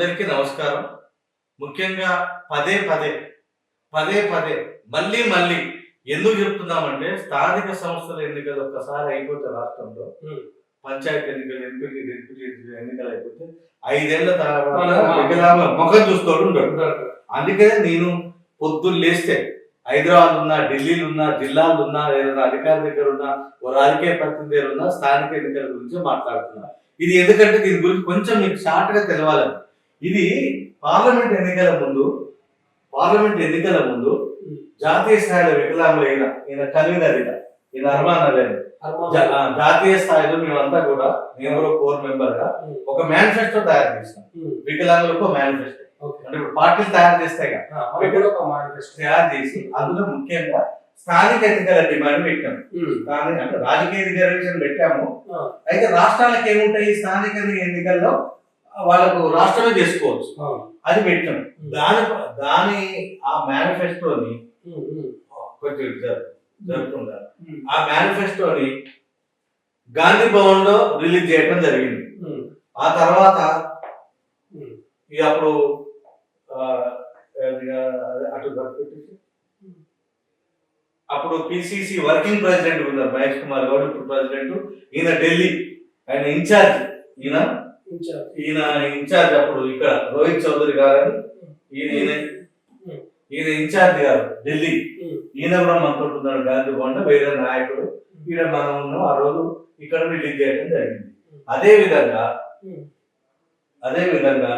అందరికీ నమస్కారం. ముఖ్యంగా పదే పదే పదే పదే మళ్ళీ మళ్ళీ ఎందుకు చెప్తున్నామంటే స్థానిక సంస్థల ఎన్నికలు ఒక్కసారి అయిపోతే రాష్ట్రంలో. పంచాయతీ ఎన్నికలు ఎంపీ డిప్యూటీ ఎన్నికలు అయిపోతే ఐదేళ్ళ తర్వాత వికలాంగ ముఖం చూస్తోడు ఉంటాడు అందుకనే నేను పొద్దున్న లేస్తే హైదరాబాద్ ఉన్నా ఢిల్లీలో ఉన్నా జిల్లాలో ఉన్నా ఏదైనా అధికారి దగ్గర ఉన్నా ఓ రాజకీయ ప్రతినిధి దగ్గర ఉన్నా స్థానిక ఎన్నికల గురించి మాట్లాడుతున్నా. ఇది ఎందుకంటే దీని గురించి కొంచెం మీకు షార్ట్గా తెలవాలని. ఇది పార్లమెంట్ ఎన్నికల ముందు పార్లమెంట్ ఎన్నికల ముందు జాతీయ స్థాయిలో వికలాంగులు అయిన ఈయన కన్వీనర్ ఈయన ఈయన అర్మాన్ జాతీయ స్థాయిలో మేమంతా కూడా నేను కూడా కోర్ మెంబర్గా ఒక మేనిఫెస్టో తయారు చేస్తాం. వికలాంగులకు మేనిఫెస్టో అంటే ఇప్పుడు పార్టీలు తయారు చేస్తాయి కదా తయారు చేసి అందులో ముఖ్యంగా స్థానిక ఎన్నికల డిమాండ్ పెట్టాము స్థానిక అంటే రాజకీయ రిజర్వేషన్ పెట్టాము. అయితే రాష్ట్రాలకు ఏముంటాయి? స్థానిక ఎన్నికల్లో వాళ్ళకు రాష్ట్రమే చేసుకోవచ్చు. అది పెట్టాము దాని దాని ఆ మేనిఫెస్టోని కొంచెం ఆ మేనిఫెస్టోని గాంధీ భవన్లో రిలీజ్ చేయడం జరిగింది. ఆ తర్వాత ఇక అప్పుడు అటు అప్పుడు పిసిసి వర్కింగ్ ప్రెసిడెంట్ ఉన్నారు మహేష్ కుమార్ గౌడ్ ఇప్పుడు ప్రెసిడెంట్ ఈయన ఢిల్లీ ఆయన ఇన్ఛార్జ్ ఈయన ఈయన ఇన్ఛార్జ్ అప్పుడు ఇక్కడ రోహిత్ చౌదరి గారని ఈయన ఈయన- ఇన్ఛార్జ్ గారు ఢిల్లీ. ఈయన కూడా మనతో ఉన్నాడు గాంధీ భవన్ వేరే నాయకుడు. ఈయన మనం ఉన్నాం ఆ రోజు ఇక్కడ రిలీజ్ చేయడం జరిగింది. అదే విధంగా అదే విధంగా.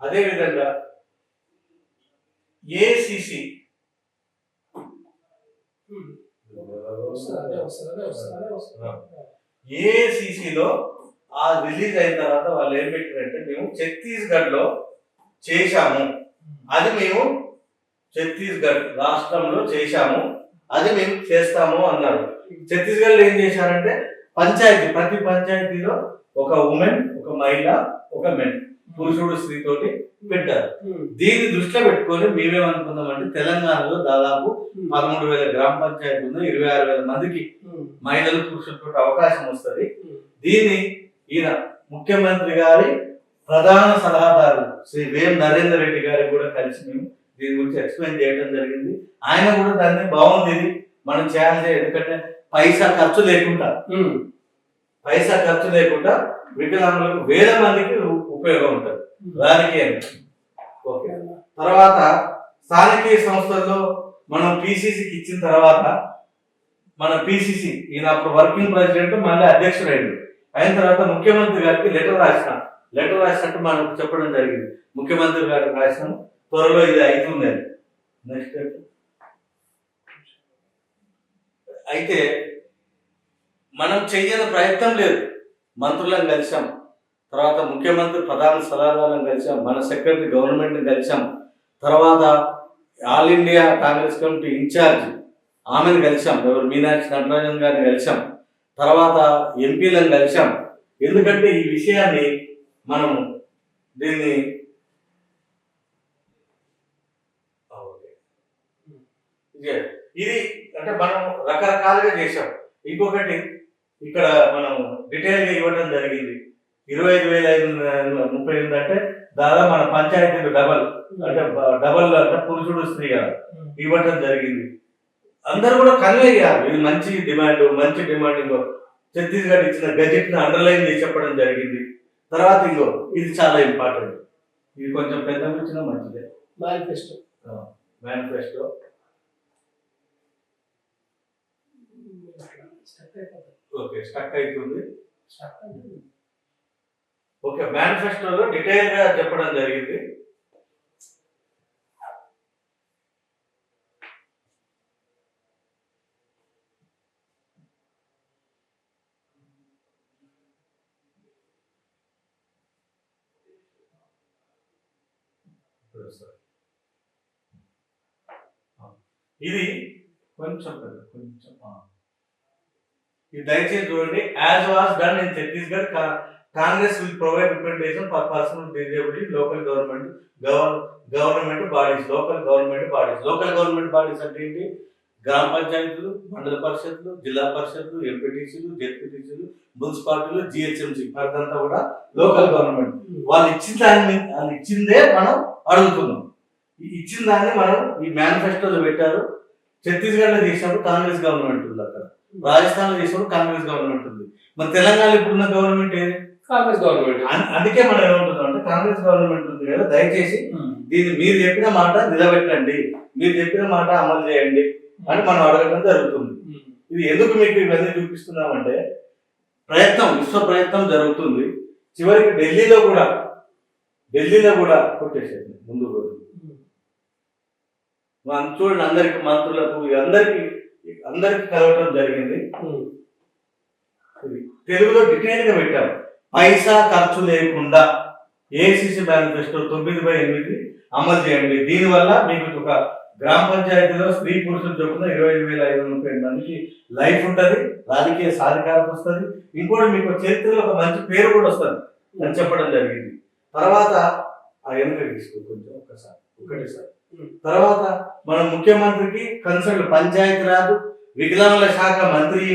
అదే విధంగా ఏసిసి ఏసీసీలో ఆ రిలీజ్ అయిన తర్వాత వాళ్ళు ఏం పెట్టారంటే మేము ఛత్తీస్గఢ్లో చేశాము. అది మేము ఛత్తీస్గఢ్ రాష్ట్రంలో చేశాము. అది మేము చేస్తాము అన్నారు. ఛత్తీస్గఢ్లో ఏం చేశారంటే పంచాయతీ ప్రతి పంచాయతీలో ఒక ఉమెన్ ఒక మహిళ ఒక మెన్ పురుషుడు స్త్రీ తోటి పెట్టారు దీన్ని దృష్టిలో పెట్టుకొని మేమేమనుకున్నామంటే తెలంగాణలో దాదాపు పదమూడు వేల గ్రామ పంచాయతీ ఉంది ఇరవై ఆరు వేల మందికి మహిళలు పురుషులతో అవకాశం వస్తుంది. దీన్ని ఈయన ముఖ్యమంత్రి గారి ప్రధాన సలహాదారు శ్రీ వేం నరేందర్ రెడ్డి గారికి కూడా కలిసి మేము దీని గురించి ఎక్స్ప్లెయిన్ చేయడం జరిగింది. ఆయన కూడా దాన్ని బాగుంది ఇది. మనం చేయాలి ఎందుకంటే పైసా ఖర్చు లేకుండా పైసా ఖర్చు లేకుండా వికలాంగులకు వేల మందికి ఉపయోగం ఉంటుంది. రాజకీయం ఓకే. తర్వాత స్థానిక సంస్థల్లో మనం పిసిసికి ఇచ్చిన తర్వాత మన పిసిసి ఈయన అప్పుడు వర్కింగ్ ప్రెసిడెంట్ మళ్ళీ అధ్యక్షుడు అయిన తర్వాత ముఖ్యమంత్రి గారికి లెటర్ రాసిన. లెటర్ రాసినట్టు మనకు చెప్పడం జరిగింది. ముఖ్యమంత్రి గారికి రాసిన. త్వరలో ఇది అవుతుంది అని. నెక్స్ట్ అయితే మనం చెయ్యని ప్రయత్నం లేదు. మంత్రులను కలిసాం. తర్వాత ముఖ్యమంత్రి ప్రధాన సలహాదారులను కలిసాం మన సెక్రటరీ గవర్నమెంట్ని కలిసాం. తర్వాత all India Congress committee in charge ఆమెను కలిసాం ఎవరు? మీనాక్షి నటరాజన్ గారిని కలిసాం. తర్వాత ఎంపీలను కలిసాం. ఎందుకంటే ఈ విషయాన్ని మనం దీన్ని ఓకే. ఇది అంటే మనం రకరకాలుగా చేసాం ఇంకొకటి ఇక్కడ మనం డీటెయిల్గా ఇవ్వడం జరిగింది. ఇరవై ఐదు వేల ఐదు ముప్పై ఎనిమిది అంటే దాదాపు మన పంచాయతీలు డబల్. అంటే డబల్ అంటే పురుషుడు స్త్రీ ఇవ్వటం జరిగింది. అందరూ కూడా కన్వే చేయాలి ఇది మంచి డిమాండ్ మంచి డిమాండ్ ఇంకో. ఛత్తీస్గఢ్ ఇచ్చిన గజెట్ని అండర్లైన్ చేసి చెప్పడం జరిగింది. తర్వాత ఇంకో ఇది చాలా ఇంపార్టెంట్. ఇది కొంచెం పెద్దగా వచ్చినా మంచిదే. మేనిఫెస్టో. మేనిఫెస్టో. ఓకే స్టక్ అవుతుంది ఓకే మేనిఫెస్టోలో డీటెయిల్గా చెప్పడం జరిగింది. ఇది కొంచెం కొంచెం ఇది దయచేసి చూడండి. As was done in Chhattisgarh Congress will provide representation for personal disability local government government bodies local government bodies local government bodies అంటే ఏంటి? గ్రామ పంచాయతీలు మండల పరిషత్లు జిల్లా పరిషత్లు ఎంపీటీసీలు జెడ్పీటీసీలు మున్సిపాలిటీలు జిహెచ్ఎంసీ. అదంతా కూడా లోకల్ గవర్నమెంట్ వాళ్ళు ఇచ్చిన దాన్ని వాళ్ళు ఇచ్చిందే మనం అడుగుతున్నాం. ఇచ్చిన దాన్ని మనం ఈ మేనిఫెస్టోలో పెట్టారు. ఛత్తీస్గఢ్లో చేసినప్పుడు కాంగ్రెస్ గవర్నమెంట్ ఉంది అక్కడ. రాజస్థాన్లో చేసినప్పుడు కాంగ్రెస్ గవర్నమెంట్ ఉంది. మన తెలంగాణ ఇప్పుడున్న గవర్నమెంట్ ఏది? కాంగ్రెస్ గవర్నమెంట్. అందుకే మనం ఏమంటున్నాం అంటే కాంగ్రెస్ గవర్నమెంట్ ఉంది కదా దయచేసి దీన్ని మీరు చెప్పిన మాట నిలబెట్టండి. మీరు చెప్పిన మాట అమలు చేయండి అని మనం అడగడం జరుగుతుంది. ఇది ఎందుకు మీకు ఇవన్నీ చూపిస్తున్నామంటే ప్రయత్నం విశ్వ ప్రయత్నం జరుగుతుంది. చివరికి ఢిల్లీలో కూడా ఢిల్లీలో కూడా కొట్టేసేది ముందు రోజు. మన- చూడండి అందరికి మంత్రులకు అందరికి అందరికి కలవటం జరిగింది. తెలుగులో డీటెయిల్గా పెట్టారు. పైసా ఖర్చు లేకుండా ఏసీసీ మేనిఫెస్టో తొమ్మిది బై ఎనిమిది అమలు చేయండి. దీనివల్ల మీకు ఒక గ్రామ పంచాయతీలో స్త్రీ పురుషులు చొప్పున ఇరవై ఐదు వేల ఐదు వందల ముప్పై మందికి లైఫ్ ఉంటుంది రాజకీయ సాధికారత వస్తుంది. ఇంకోటి మీకు చరిత్రలో ఒక మంచి పేరు కూడా వస్తుంది అని చెప్పడం జరిగింది. తర్వాత ఆ వెనుక తీసుకో కొంచెం ఒక్కసారి ఒకటిసారి తర్వాత మన ముఖ్యమంత్రికి కన్సల్ట్ పంచాయతీరాజ్ వికలాంగుల శాఖ మంత్రి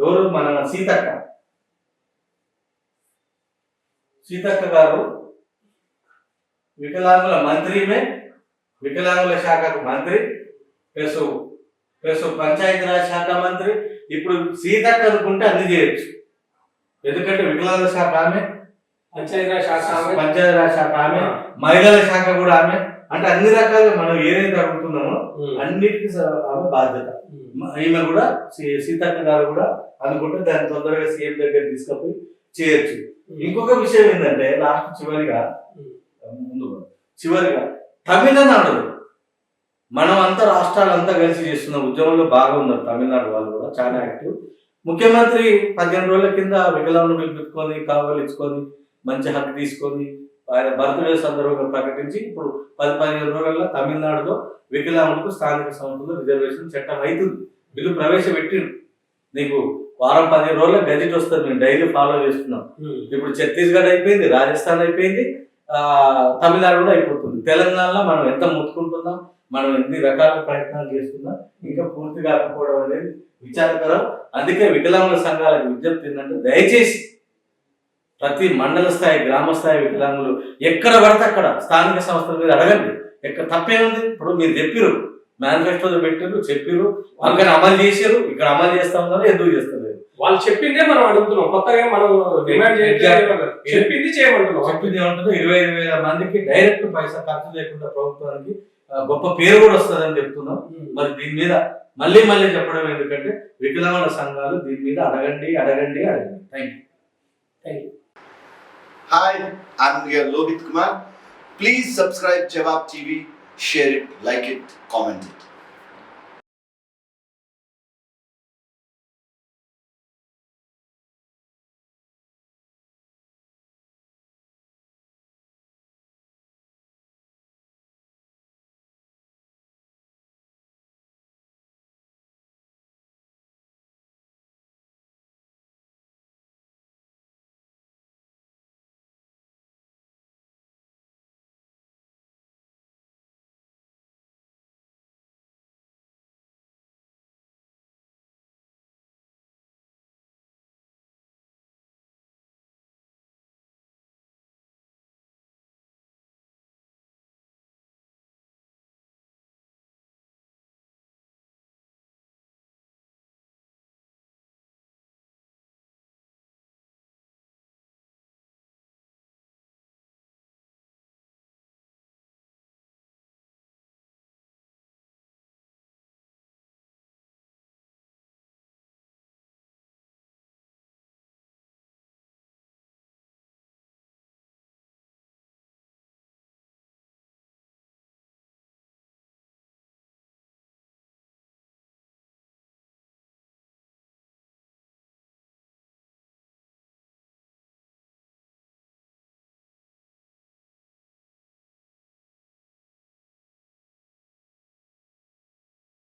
ఎవరు? మన సీతక్క. సీతక్క గారు వికలాంగుల మంత్రి ఈమె వికలాంగుల శాఖకు మంత్రి ప్లస్ ప్లస్ పంచాయతీరాజ్ శాఖ మంత్రి. ఇప్పుడు సీతక్క అనుకుంటే అన్ని చేయొచ్చు. ఎందుకంటే వికలాంగుల శాఖ ఆమె పంచాయతీరాజ్ శాఖ. పంచాయతీరాజ్ శాఖ ఆమె మహిళల శాఖ కూడా ఆమె. అంటే అన్ని రకాలుగా మనం ఏదైతే అడుగుతున్నామో ఉమ్. అన్నిటికీ ఆమె బాధ్యత. ఈమె కూడా సీతక్క గారు కూడా అనుకుంటే దాన్ని తొందరగా సీఎం దగ్గర తీసుకపోయి చేయొచ్చు. ఇంకొక విషయం ఏంటంటే లాస్ట్ చివరిగా ముందు చివరిగా తమిళనాడు మనం అంతా రాష్ట్రాలంతా కలిసి చేస్తున్న ఉద్యమంలో బాగా ఉన్నారు తమిళనాడు వాళ్ళు కూడా చాలా యాక్టివ్. ముఖ్యమంత్రి పదిహేను రోజుల కింద వికలాంగులు పిలుపుకొని కావాలి ఇచ్చుకొని మంచి హక్కు తీసుకొని ఆయన బర్త్డే సందర్భంగా ప్రకటించి ఇప్పుడు పది పదిహేను రోజుల్లో తమిళనాడులో వికలాంగులకు స్థానిక సంస్థలు రిజర్వేషన్ చట్టం అవుతుంది బిల్లు ప్రవేశపెట్టిండు నీకు వారం పదిహేను రోజుల గజెట్ వస్తుంది మేము డైలీ ఫాలో చేస్తున్నాం. ఇప్పుడు ఛత్తీస్గఢ్ అయిపోయింది రాజస్థాన్ అయిపోయింది తమిళనాడు కూడా అయిపోతుంది. తెలంగాణలో మనం ఎంత ముట్టుకుంటున్నాం మనం ఎన్ని రకాల ప్రయత్నాలు చేస్తున్నాం ఇంకా పూర్తి కాకపోవడం అనేది విచారకరం. అందుకే వికలాంగుల సంఘాలకు విజ్ఞప్తి ఏంటంటే దయచేసి ప్రతి మండల స్థాయి గ్రామ స్థాయి వికలాంగులు ఎక్కడ పడితే అక్కడ స్థానిక సంస్థల మీద అడగండి. ఎక్కడ తప్పేముంది? ఇప్పుడు మీరు చెప్పిరు మేనిఫెస్టోలో పెట్టిరు చెప్పిరు అక్కడ అమలు చేసారు ఇక్కడ అమలు చేస్తా ఉన్నారు ఎందుకు చేస్తలేదు? వాళ్ళు చెప్పిందే మనం అడుగుతున్నాం. కొత్తగా మనం డిమాండ్ చెప్పింది చేయమంటున్నాం. చెప్పింది ఏమంటుందో ఇరవై ఐదు వేల మందికి డైరెక్ట్ పైసా ఖర్చు లేకుండా ప్రభుత్వానికి గొప్ప పేరు కూడా వస్తుందని చెప్తున్నాం. ఉమ్. మరి దీని మీద మళ్ళీ మళ్ళీ చెప్పడం ఎందుకంటే వికలాంగుల సంఘాలు దీని మీద అడగండి అడగండి అడగండి. Thank you Hi, I'm here Lohit Kumar. Please subscribe Jawab TV, share it, like it, comment it.